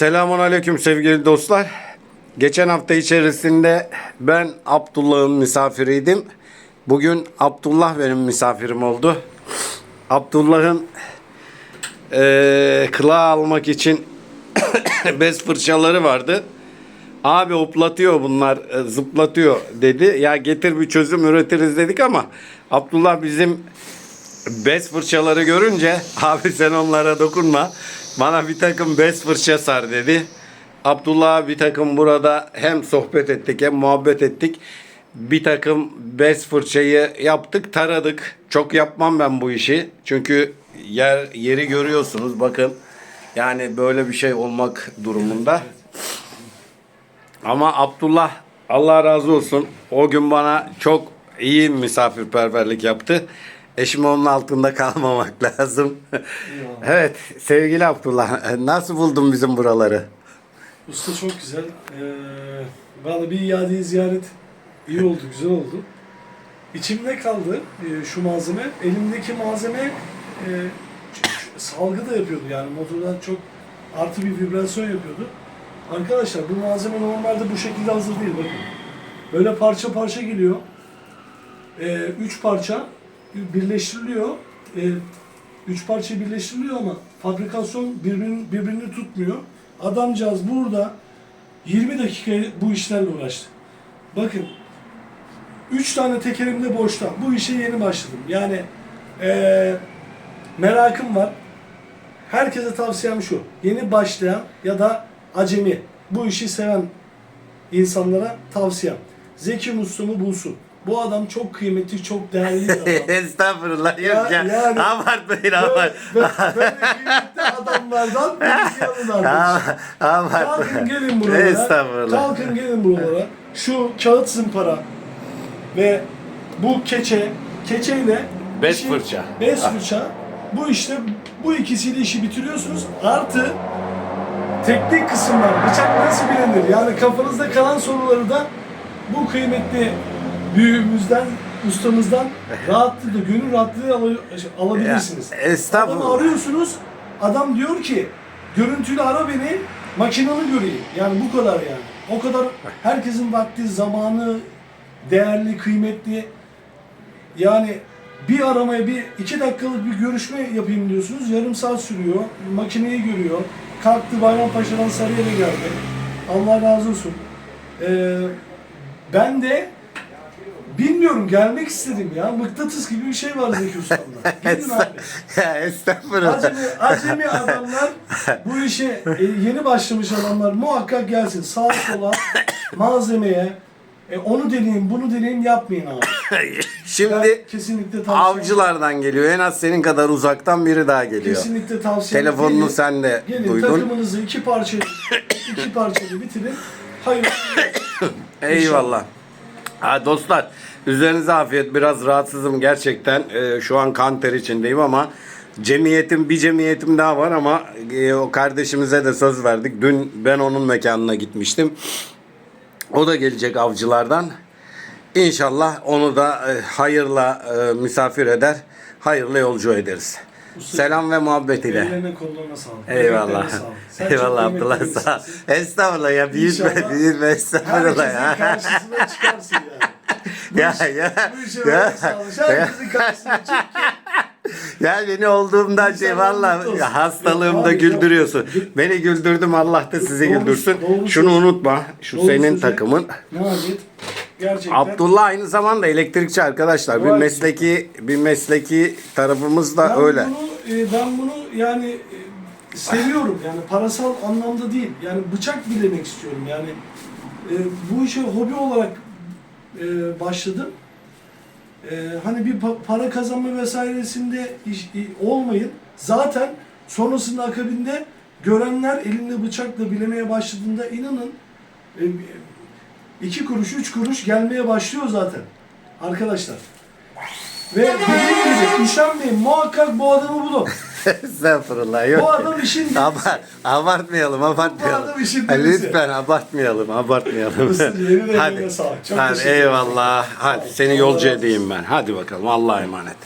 Selamun Aleyküm sevgili dostlar. Geçen hafta içerisinde ben Abdullah'ın misafiriydim. Bugün Abdullah benim misafirim oldu. Abdullah'ın eee kılağı almak için bez fırçaları vardı. Abi hoplatıyor bunlar, e, zıplatıyor dedi. Ya getir bir çözüm üretiriz dedik ama Abdullah bizim bez fırçaları görünce abi sen onlara dokunma. Bana bir takım bez fırça sar dedi. Abdullah bir takım burada hem sohbet ettik hem muhabbet ettik. Bir takım bez fırçayı yaptık, taradık. Çok yapmam ben bu işi. Çünkü yer yeri görüyorsunuz bakın. Yani böyle bir şey olmak durumunda. Ama Abdullah Allah razı olsun o gün bana çok iyi misafirperverlik yaptı. Eşim onun altında kalmamak lazım. evet sevgili Abdullah nasıl buldun bizim buraları? Usta çok güzel. Ee, Valla bir iade ziyaret iyi oldu, güzel oldu. İçimde kaldı e, şu malzeme. Elimdeki malzeme e, salgı da yapıyordu yani motordan çok artı bir vibrasyon yapıyordu. Arkadaşlar bu malzeme normalde bu şekilde hazır değil bakın. Böyle parça parça geliyor. E, üç parça birleştiriliyor. E, üç parça birleştiriliyor ama fabrikasyon birbirini, birbirini tutmuyor. Adamcağız burada 20 dakika bu işlerle uğraştı. Bakın 3 tane tekerimde boşta. Bu işe yeni başladım. Yani eee, merakım var. Herkese tavsiyem şu. Yeni başlayan ya da acemi bu işi seven insanlara tavsiyem. Zeki Muslu'mu bulsun. Bu adam çok kıymetli, çok değerli bir adam. Estağfurullah Ya- yok ya. yani- Abartmayın abart. Böyle, böyle kıymetli adamlardan birisi arkadaşlar. Kalkın Abartmayın. gelin buralara. Estağfurullah. Kalkın gelin buralara. Şu kağıt zımpara ve bu keçe, keçeyle Bez işi- fırça. Bez fırça. Bu işte bu ikisiyle işi bitiriyorsunuz. Artı teknik kısımlar, bıçak nasıl bilinir? Yani kafanızda kalan soruları da bu kıymetli büyüğümüzden, ustamızdan rahatlıkla, gönül rahatlığı al- alabilirsiniz. Ya, Adamı estağfurullah. arıyorsunuz, adam diyor ki görüntülü ara beni, makinalı göreyim. Yani bu kadar yani. O kadar herkesin vakti, zamanı değerli, kıymetli. Yani bir aramaya bir iki dakikalık bir görüşme yapayım diyorsunuz. Yarım saat sürüyor. Makineyi görüyor. Kalktı Bayrampaşa'dan Sarıyer'e geldi. Allah razı olsun. Ee, ben de bilmiyorum gelmek istedim ya. Mıknatıs gibi bir şey var Zeki Usta'mda. Gidin abi. ya estağfurullah. Acemi, acemi adamlar bu işe e, yeni başlamış adamlar muhakkak gelsin. Sağa sola malzemeye e, onu deneyin bunu deneyin yapmayın abi. Ben Şimdi kesinlikle tavsiye avcılardan geliyor. En az senin kadar uzaktan biri daha geliyor. Kesinlikle tavsiye Telefonunu Gelin- sen de gelin, duydun. takımınızı iki parça iki parçayla bitirin. Hayır. Eyvallah. Ha, dostlar üzerinize afiyet. Biraz rahatsızım gerçekten. Ee, şu an kan ter içindeyim ama cemiyetim bir cemiyetim daha var ama e, o kardeşimize de söz verdik. Dün ben onun mekanına gitmiştim. O da gelecek avcılardan. İnşallah onu da e, hayırla e, misafir eder. Hayırlı yolcu ederiz. Selam ve muhabbet ile. Ellerine kollarına sağlık. Eyvallah. Sağlık. Abdullah sağ ol. Estağfurullah ya büyütme büyütme estağfurullah ya. karşısına çıkarsın yani. Ya, iş- ya, Bu işe ya, çık. Ya beni olduğumdan şey valla hastalığımda Yok abi, güldürüyorsun. yok. Beni güldürdüm Allah da sizi Doğru- güldürsün. doğru Şunu unutma. Şu Doğru senin söze- takımın. Gerçekten Abdullah aynı zamanda elektrikçi arkadaşlar. Bir Vay. mesleki bir mesleki tarafımız da ben öyle. Bunu, e, ben bunu yani e, seviyorum yani parasal anlamda değil. Yani bıçak bilemek istiyorum yani. e, bu işe hobi olarak e, başladım. E, hani bir pa- para kazanma vesairesinde iş, olmayın. Zaten sonrasında akabinde görenler elinde bıçakla bilemeye başladığında inanın e, iki kuruş, üç kuruş gelmeye başlıyor zaten. Arkadaşlar. Ve dediğim gibi üşenmeyin muhakkak bu adamı bulun. Estağfurullah yok. Bu adam işin delisi. Abart, abartmayalım, abartmayalım. Bu adam işin delisi. Lütfen abartmayalım, abartmayalım. Eline Hadi, sağlık. Çok hadi eyvallah. Hadi seni yolcu edeyim ben. Hadi bakalım. Allah'a emanet.